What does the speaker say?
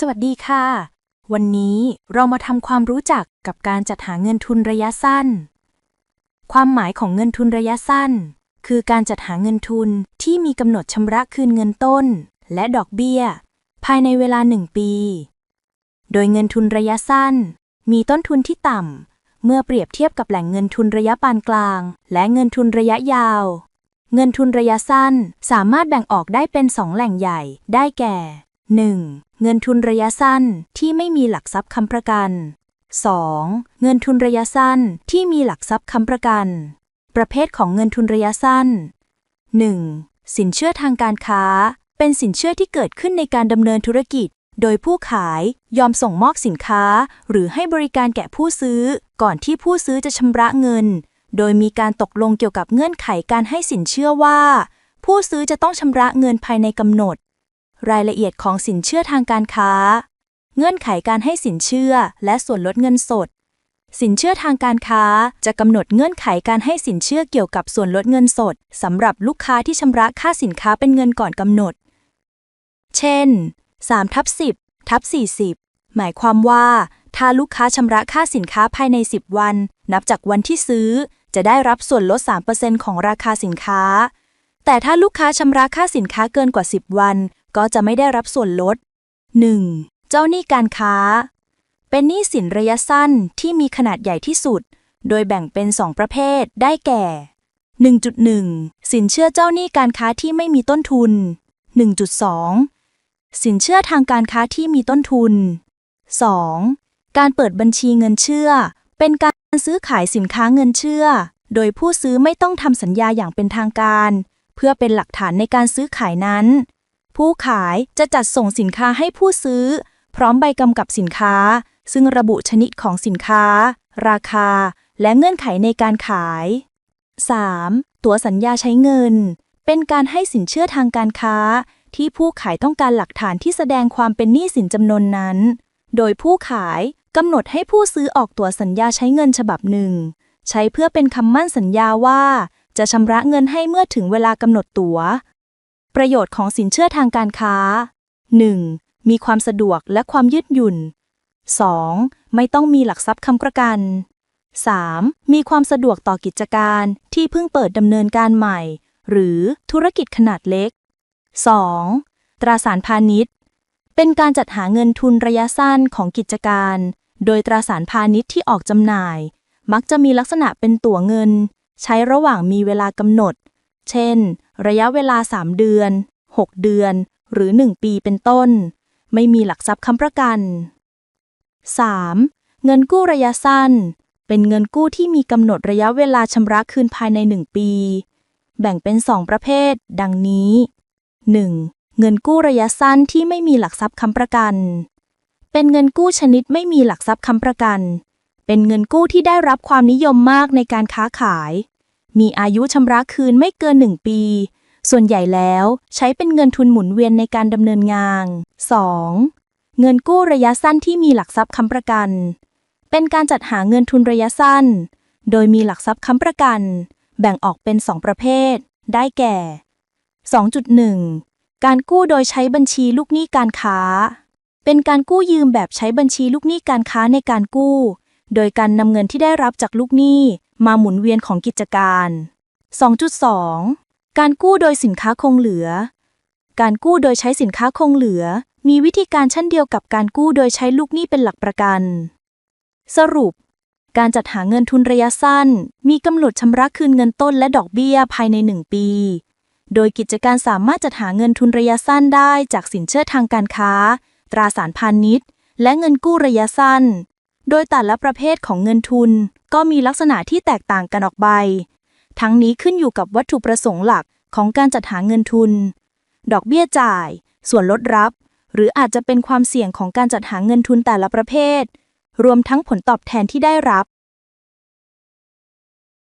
สวัสดีค่ะ วันนี้เรามาทำความรู้จักกับการจัดหาเงินทุนระยะสั้น ความหมายของเงินทุนระยะสั้น คือการจัดหาเงินทุนที่มีกำหนดชำระคืนเงินต้น และดอกเบี้ย ภายในเวลาหนึ่งปี โดยเงินทุนระยะสั้น มีต้นทุนที่ต่ำเมื่อเปรียบเทียบกับแหล่งเงินทุนระยะปานกลาง และเงินทุนระยะยาว เงินทุนระยะสั้นสามารถแบ่งออกได้เป็นสองแหล่งใหญ่ได้แก่ 1. เงินทุนระยะสั้นที่ไม่มีหลักทรัพย์ค้ำประกัน 2. เงินทุนระยะสั้นที่มีหลักทรัพย์ค้ำประกัน ประเภทของเงินทุนระยะสั้น 1. สินเชื่อทางการค้า เป็นสินเชื่อที่เกิดขึ้นในการดำเนินธุรกิจ โดยผู้ขายยอมส่งมอบสินค้า หรือให้บริการแก่ผู้ซื้อ ก่อนที่ผู้ซื้อจะชำระเงิน โดยมีการตกลงเกี่ยวกับเงื่อนไขการให้สินเชื่อว่า ผู้ซื้อจะต้องชำระเงินภายในกำหนด รายละเอียดของสินเชื่อทางการค้า เงื่อนไขการให้สินเชื่อและส่วนลดเงินสด สินเชื่อทางการค้าจะกำหนดเงื่อนไขการให้สินเชื่อเกี่ยวกับส่วนลดเงินสดสำหรับลูกค้าที่ชำระค่าสินค้าเป็นเงินก่อนกำหนด เช่น3ทับ10ทับ40 หมายความว่า ถ้าลูกค้าชำระค่าสินค้าภายใน 10 วัน นับจากวันที่ซื้อ จะได้รับส่วนลด 3%ของราคาสินค้า แต่ถ้าลูกค้าชำระค่าสินค้าเกินกว่า 10 วัน ก็จะไม่ได้รับส่วนลด 1. เจ้าหนี้การค้า เป็นหนี้สินระยะสั้นที่มีขนาดใหญ่ที่สุด โดยแบ่งเป็น 2 ประเภทได้แก่ 1.1 สินเชื่อเจ้าหนี้การค้าที่ไม่มีต้นทุน 1.2 สินเชื่อทางการค้าที่มีต้นทุน 2. การเปิดบัญชีเงินเชื่อ เป็นการซื้อขายสินค้าเงินเชื่อ โดยผู้ซื้อไม่ต้องทำสัญญาอย่างเป็นทางการ เพื่อเป็นหลักฐานในการซื้อขายนั้น ผู้ขายจะจัดส่งสินค้าให้ผู้ซื้อ พร้อมใบกำกับสินค้า ซึ่งระบุชนิดของสินค้า ราคา และเงื่อนไขในการขาย 3. ตั๋วสัญญาใช้เงิน เป็นการให้สินเชื่อทางการค้า ที่ผู้ขายต้องการหลักฐานที่แสดงความเป็นหนี้สินจำนวนนั้น โดยผู้ขายกำหนดให้ผู้ซื้อออกตั๋วสัญญาใช้เงินฉบับหนึ่ง ใช้เพื่อเป็นคำมั่นสัญญาว่า จะชำระเงินให้เมื่อถึงเวลากำหนดตั๋ว ประโยชน์ของสินเชื่อทางการค้า 1. มีความสะดวกและความยืดหยุ่น 2. ไม่ต้องมีหลักทรัพย์ค้ำประกัน 3. มีความสะดวกต่อกิจการที่เพิ่งเปิดดำเนินการใหม่ หรือธุรกิจขนาดเล็ก 2. ตราสารพาณิชย์ เป็นการจัดหาเงินทุนระยะสั้นของกิจการ โดยตราสารพาณิชย์ที่ออกจำหน่าย มักจะมีลักษณะเป็นตั๋วเงิน ใช้ระหว่างมีเวลากำหนด เช่น ระยะเวลา 3 เดือน 6 เดือน หรือ 1 ปีเป็นต้น ไม่มีหลักทรัพย์ค้ำประกัน 3. เงินกู้ระยะสั้น เป็นเงินกู้ที่มีกำหนดระยะเวลาชำระคืนภายใน 1 ปี แบ่งเป็น 2 ประเภท ดังนี้ 1. เงินกู้ระยะสั้นที่ไม่มีหลักทรัพย์ค้ำประกัน เป็นเงินกู้ชนิดไม่มีหลักทรัพย์ค้ำประกัน เป็นเงินกู้ที่ได้รับความนิยมมากในการค้าขาย มีอายุชำระคืนไม่เกิน 1 ปี ส่วนใหญ่แล้วใช้เป็นเงินทุนหมุนเวียนในการดำเนินงาน 2. เงินกู้ระยะสั้นที่มีหลักทรัพย์ค้ำประกัน เป็นการจัดหาเงินทุนระยะสั้น โดยมีหลักทรัพย์ค้ำประกัน แบ่งออกเป็น 2 ประเภท ได้แก่ 2.1 การกู้โดยใช้บัญชีลูกหนี้การค้า เป็นการกู้ยืมแบบใช้บัญชีลูกหนี้การค้าในการกู้ โดยการนำเงินที่ได้รับจากลูกหนี้ มาหมุนเวียนของกิจการ 2.2 การกู้โดยสินค้าคงเหลือ การกู้โดยใช้สินค้าคงเหลือ มีวิธีการเช่นเดียวกับการกู้โดยใช้ลูกหนี้เป็นหลักประกัน สรุป การจัดหาเงินทุนระยะสั้น มีกำหนดชำระคืนเงินต้นและดอกเบี้ยภายใน 1 ปี โดยกิจการสามารถจัดหาเงินทุนระยะสั้นได้จากสินเชื่อทางการค้า ตราสารพาณิชย์ และเงินกู้ระยะสั้น โดยแต่ละประเภทของเงินทุนก็มีลักษณะที่แตกต่างกันออกไป ทั้งนี้ขึ้นอยู่กับวัตถุประสงค์หลักของการจัดหาเงินทุน ดอกเบี้ยจ่าย ส่วนลดรับ หรืออาจจะเป็นความเสี่ยงของการจัดหาเงินทุนแต่ละประเภท รวมทั้งผลตอบแทนที่ได้รับ